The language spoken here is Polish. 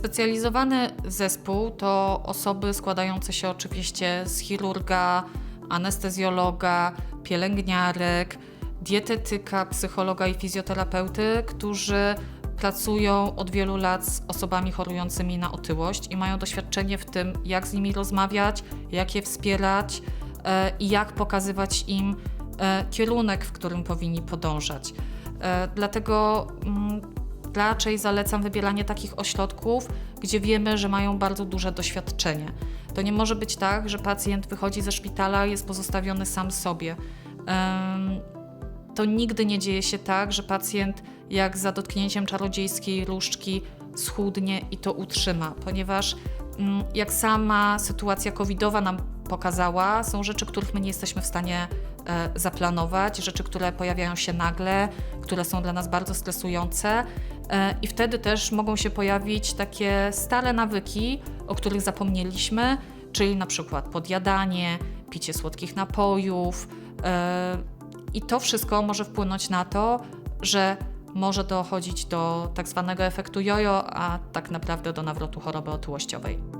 Wyspecjalizowany zespół to osoby składające się oczywiście z chirurga, anestezjologa, pielęgniarek, dietetyka, psychologa i fizjoterapeuty, którzy pracują od wielu lat z osobami chorującymi na otyłość i mają doświadczenie w tym, jak z nimi rozmawiać, jak je wspierać e, i jak pokazywać im e, kierunek, w którym powinni podążać. E, Dlatego mm, raczej zalecam wybieranie takich ośrodków, gdzie wiemy, że mają bardzo duże doświadczenie. To nie może być tak, że pacjent wychodzi ze szpitala i jest pozostawiony sam sobie. To nigdy nie dzieje się tak, że pacjent jak za dotknięciem czarodziejskiej różdżki schudnie i to utrzyma, ponieważ mm, jak sama sytuacja covidowa nam pokazała, są rzeczy, których my nie jesteśmy w stanie e, zaplanować, rzeczy, które pojawiają się nagle, które są dla nas bardzo stresujące e, i wtedy też mogą się pojawić takie stare nawyki, o których zapomnieliśmy, czyli na przykład podjadanie, picie słodkich napojów e, i to wszystko może wpłynąć na to, że może dochodzić do tak zwanego efektu jojo, a tak naprawdę do nawrotu choroby otyłościowej.